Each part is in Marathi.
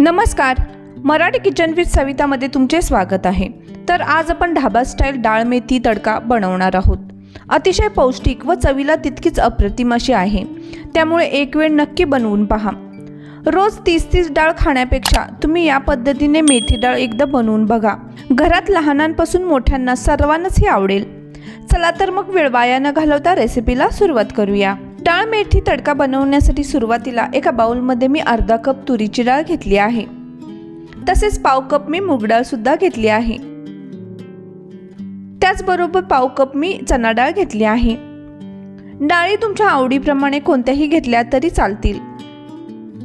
नमस्कार. मराठी किचन विथ सवितामध्ये तुमचे स्वागत आहे. तर आज आपण ढाबा स्टाईल डाळ मेथी तडका बनवणार आहोत. अतिशय पौष्टिक व चवीला तितकीच अप्रतिम अशी आहे. त्यामुळे एक वेळ नक्की बनवून पहा. रोज तीस तीस डाळ खाण्यापेक्षा तुम्ही या पद्धतीने मेथी डाळ एकदा बनवून बघा. घरात लहानांपासून मोठ्यांना सर्वांनाच ही आवडेल. चला तर मग वेळ वाया न घालवता रेसिपीला सुरुवात करूया. डाळ मेथी तडका बनवण्यासाठी सुरुवातीला एका बाउलमध्ये मी अर्धा कप तुरीची डाळ घेतली आहे. तसेच पाव कप मी मूग डाळसुद्धा घेतली आहे. त्याचबरोबर पाव कप मी चना डाळ घेतली आहे. डाळी तुमच्या आवडीप्रमाणे कोणत्याही घेतल्या तरी चालतील.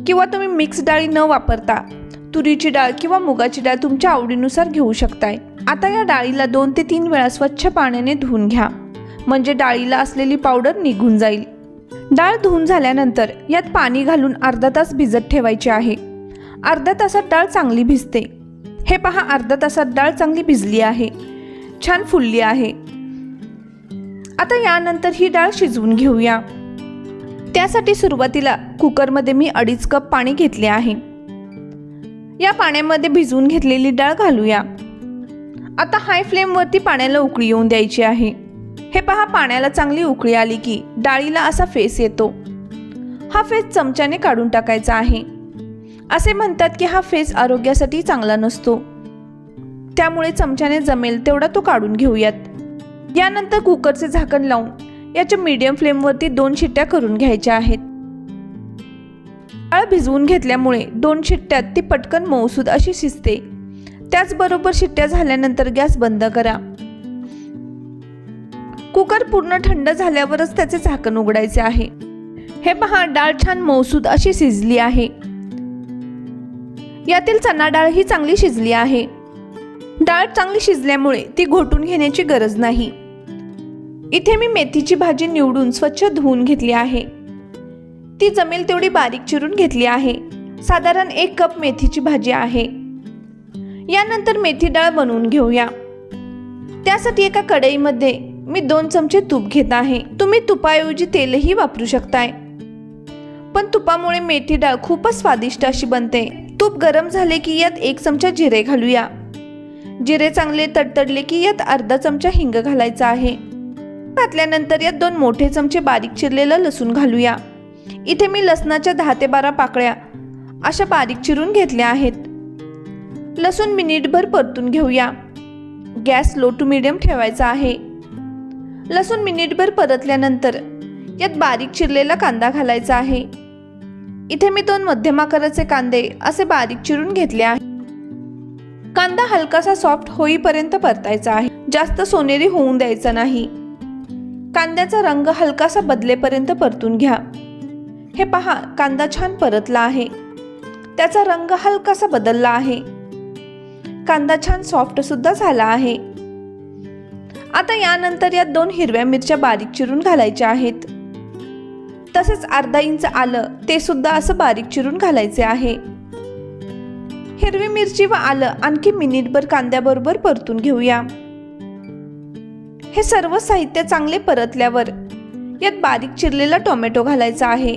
किंवा तुम्ही मिक्स डाळी न वापरता तुरीची डाळ किंवा मुगाची डाळ तुमच्या आवडीनुसार घेऊ शकताय. आता या डाळीला दोन ते तीन वेळा स्वच्छ पाण्याने धुवून घ्या. म्हणजे डाळीला असलेली पावडर निघून जाईल. डाळ धुवून झाल्यानंतर यात पाणी घालून अर्धा तास भिजत ठेवायचे आहे. अर्ध्या तासात डाळ चांगली भिजते. हे पहा अर्धा तासात डाळ चांगली भिजली आहे. छान फुलली आहे. आता यानंतर ही डाळ शिजवून घेऊया. त्यासाठी सुरुवातीला कुकरमध्ये मी अडीच कप पाणी घेतले आहे. या पाण्यामध्ये भिजवून घेतलेली डाळ घालूया. आता हाय फ्लेमवरती पाण्याला उकळी येऊन द्यायची आहे. हे पहा पाण्याला चांगली उकळी आली की डाळीला असा फेस येतो. हा फेस चमच्याने काढून टाकायचा आहे. असे म्हणतात की हा फेस आरोग्यासाठी चांगला नसतो. त्यामुळे चमच्याने जमेल तेवढा तो काढून घेऊयात. यानंतर कुकरचे झाकण लावून याच्या मीडियम फ्लेमवरती दोन शिट्ट्या करून घ्यायच्या आहेत. डाळ भिजवून घेतल्यामुळे दोन शिट्ट्यात ती पटकन मऊसूद अशी शिजते. त्याचबरोबर शिट्ट्या झाल्यानंतर गॅस बंद करा. कुकर पूर्ण थंड झाल्यावरच त्याचे झाकण उघडायचे आहे. हे पहा डाळ छान मौसूद अशी शिजली आहे. यातील चना डाळ ही चांगली शिजली आहे. डाळ चांगली शिजल्यामुळे ती घोटून घेण्याची गरज नाही. इथे मी मेथीची भाजी निवडून स्वच्छ धुवून घेतली आहे. ती जमेल तेवढी बारीक चिरून घेतली आहे. साधारण एक कप मेथीची भाजी आहे. यानंतर मेथी डाळ बनवून घेऊया. त्यासाठी एका कढईमध्ये मी दोन चमचे तूप घेत आहे. तुम्ही तुपाऐवजी तेलही वापरू शकताय. पण तुपामुळे मेथी डाळ खूपच स्वादिष्ट अशी बनते. तूप गरम झाले की यात एक चमचा जिरे घालूया. जिरे चांगले तडतडले की यात अर्धा चमचा हिंग घालायचा आहे. घातल्यानंतर यात दोन मोठे चमचे बारीक चिरलेलं लसूण घालूया. इथे मी लसणाच्या दहा ते बारा पाकळ्या अशा बारीक चिरून घेतल्या आहेत. लसूण मिनिटभर परतून घेऊया. गॅस लो टू मिडियम ठेवायचा आहे. लसूण मिनिटभर परतल्यानंतर यात बारीक चिरलेला कांदा घालायचा आहे. इथे मी दोन मध्यम आकाराचे कांदे असे बारीक चिरून घेतले आहे. कांदा हलकासा सॉफ्ट होईपर्यंत परतायचा आहे. जास्त सोनेरी होऊन द्यायचा नाही. कांद्याचा रंग हलकासा बदलेपर्यंत परतून घ्या. हे पहा कांदा छान परतला आहे. त्याचा रंग हलकासा बदलला आहे. कांदा छान सॉफ्ट सुद्धा झाला आहे. आता यानंतर यात दोन हिरव्या मिरच्या बारीक चिरून घालायच्या आहेत. तसेच अर्धा इंच आलं ते सुद्धा असं बारीक चिरून घालायचे आहे. हिरवी मिरची व आलं आणखी मिनिटभर कांद्याबरोबर परतून घेऊया. हे सर्व साहित्य चांगले परतल्यावर यात बारीक चिरलेला टोमॅटो घालायचा आहे.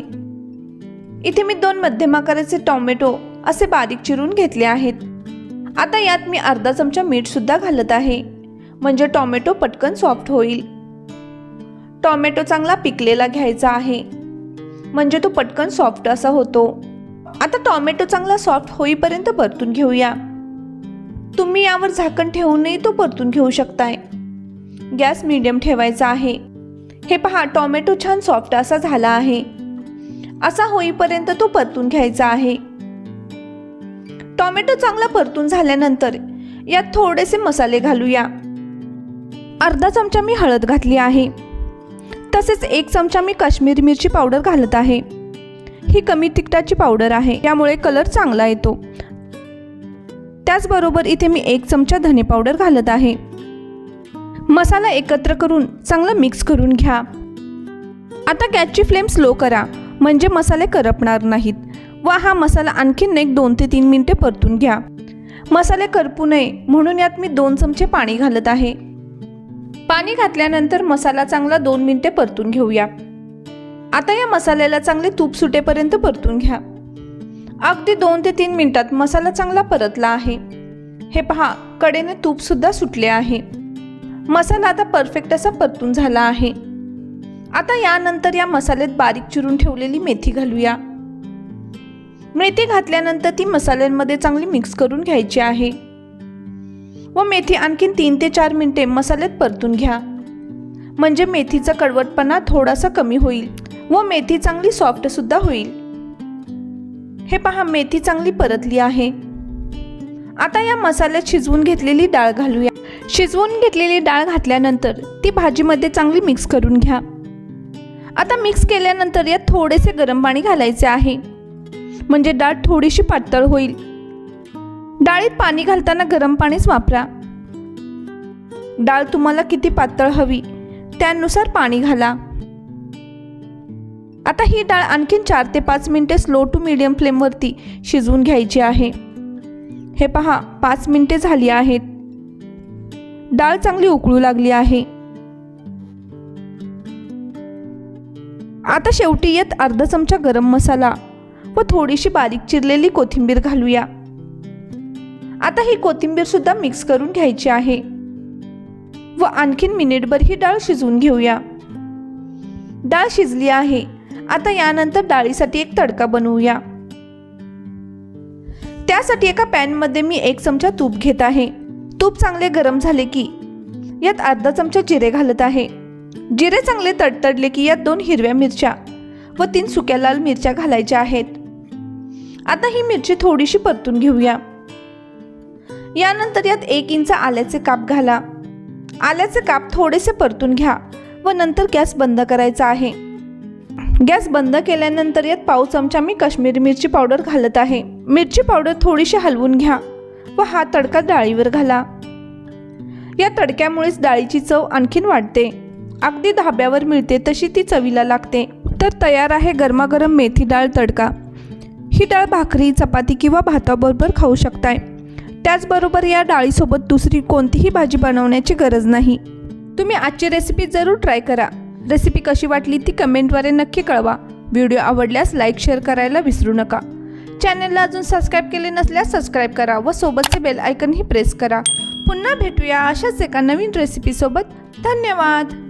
इथे मी दोन मध्यम आकाराचे टोमॅटो असे बारीक चिरून घेतले आहेत. आता यात मी अर्धा चमचा मीठ सुद्धा घालत आहे. म्हणजे टोमॅटो पटकन सॉफ्ट होईल. टोमॅटो चांगला पिकलेला घ्यायचा आहे. म्हणजे तो पटकन सॉफ्ट असा होतो. आता टॉमॅटो चांगला सॉफ्ट होईपर्यंत परतून घेऊया. तुम्ही यावर झाकण ठेवूनही तो परतून घेऊ शकताय. गॅस मिडियम ठेवायचा आहे. हे पहा टोमॅटो छान सॉफ्ट असा झाला आहे. असा होईपर्यंत तो परतून घ्यायचा आहे. टोमॅटो चांगला परतून झाल्यानंतर यात थोडेसे मसाले घालूया. अर्धा चमचा मी हळद घातली आहे. तसेच एक चमचा मी काश्मीरी मिरची पावडर घालत आहे. ही कमी तिखटाची पावडर आहे त्यामुळे कलर चांगला येतो. त्याचबरोबर इथे मी एक चमचा धने पावडर घालत आहे. मसाला एकत्र करून चांगला मिक्स करून घ्या. आता गॅसची फ्लेम स्लो करा म्हणजे मसाले करपणार नाहीत. व हा मसाला आणखीन एक दोन ते तीन मिनिटे परतून घ्या. मसाले करपू नये म्हणून यात मी दोन चमचे पाणी घालत आहे. पाणी घातल्यानंतर मसाला चांगला दोन मिनिटे परतून घेऊया. आता या मसाल्याला चांगले तूप सुटेपर्यंत परतून घ्या. अगदी दोन ते तीन मिनिटात मसाला चांगला परतला आहे. हे पहा कडेने तूप सुद्धा सुटले आहे. मसाला आता परफेक्ट असा परतून झाला आहे. आता यानंतर या मसाल्यात बारीक चिरून ठेवलेली मेथी घालूया. मेथी घातल्यानंतर ती मसाल्यांमध्ये चांगली मिक्स करून घ्यायची आहे. व मेथी आणखीन तीन ते चार मिनिटे मसाल्यात परतून घ्या. म्हणजे मेथीचा कडवटपणा थोडासा कमी होईल व मेथी चांगली सॉफ्टसुद्धा होईल. हे पहा मेथी चांगली परतली आहे. आता या मसाल्यात शिजवून घेतलेली डाळ घालूया. शिजवून घेतलेली डाळ घातल्यानंतर ती भाजीमध्ये चांगली मिक्स करून घ्या. आता मिक्स केल्यानंतर यात थोडेसे गरम पाणी घालायचे आहे. म्हणजे डाळ थोडीशी पातळ होईल. डाळीत पाणी घालताना गरम पाणीच वापरा. डाळ तुम्हाला किती पातळ हवी त्यानुसार पाणी घाला. आता ही डाळ आणखीन चार ते पाच मिनिटे स्लो टू मिडियम फ्लेमवरती शिजवून घ्यायची आहे. हे पहा पाच मिनिटे झाली आहेत. डाळ चांगली उकळू लागली आहे. आता शेवटी येत अर्धा चमचा गरम मसाला व थोडीशी बारीक चिरलेली कोथिंबीर घालूया. आता ही कोथिंबीर सुद्धा मिक्स करून घ्यायची आहे. व आणखीन मिनिटभर ही डाळ शिजवून घेऊया. डाळ शिजली आहे. आता यानंतर डाळीसाठी एक तडका बनवूया. त्यासाठी एका पॅनमध्ये मी एक चमचा तूप घेत आहे. तूप चांगले गरम झाले की यात अर्धा चमचा जिरे घालत आहे. जिरे चांगले तडतडले की यात दोन हिरव्या मिरच्या व तीन सुक्या लाल मिरच्या घालायच्या आहेत. आता ही मिरची थोडीशी परतून घेऊया. यानंतर यात एक इंच आल्याचे काप घाला. आल्याचे काप थोडेसे परतून घ्या व नंतर गॅस बंद करायचा आहे. गॅस बंद केल्यानंतर यात पाव चमचा मी काश्मीरी मिरची पावडर घालत आहे. मिरची पावडर थोडीशी हलवून घ्या व हा तडका डाळीवर घाला. या तडक्यामुळेच डाळीची चव आणखीन वाढते. अगदी धाब्यावर मिळते तशी ती चवीला लागते. तर तयार आहे गरमागरम मेथी डाळ तडका. ही डाळ भाकरी चपाती किंवा भाताबरोबर खाऊ शकताय. त्याचबरोबर या डाळीसोबत दुसरी कोणतीही भाजी बनवण्याची गरज नाही. तुम्ही आजची रेसिपी जरूर ट्राय करा. रेसिपी कशी वाटली ती कमेंटद्वारे नक्की कळवा. व्हिडिओ आवडल्यास लाईक शेअर करायला विसरू नका. चॅनलला अजून सबस्क्राईब केले नसल्यास सबस्क्राईब करा व सोबतचे बेल आयकनही प्रेस करा. पुन्हा भेटूया अशाच एका नवीन रेसिपीसोबत धन्यवाद!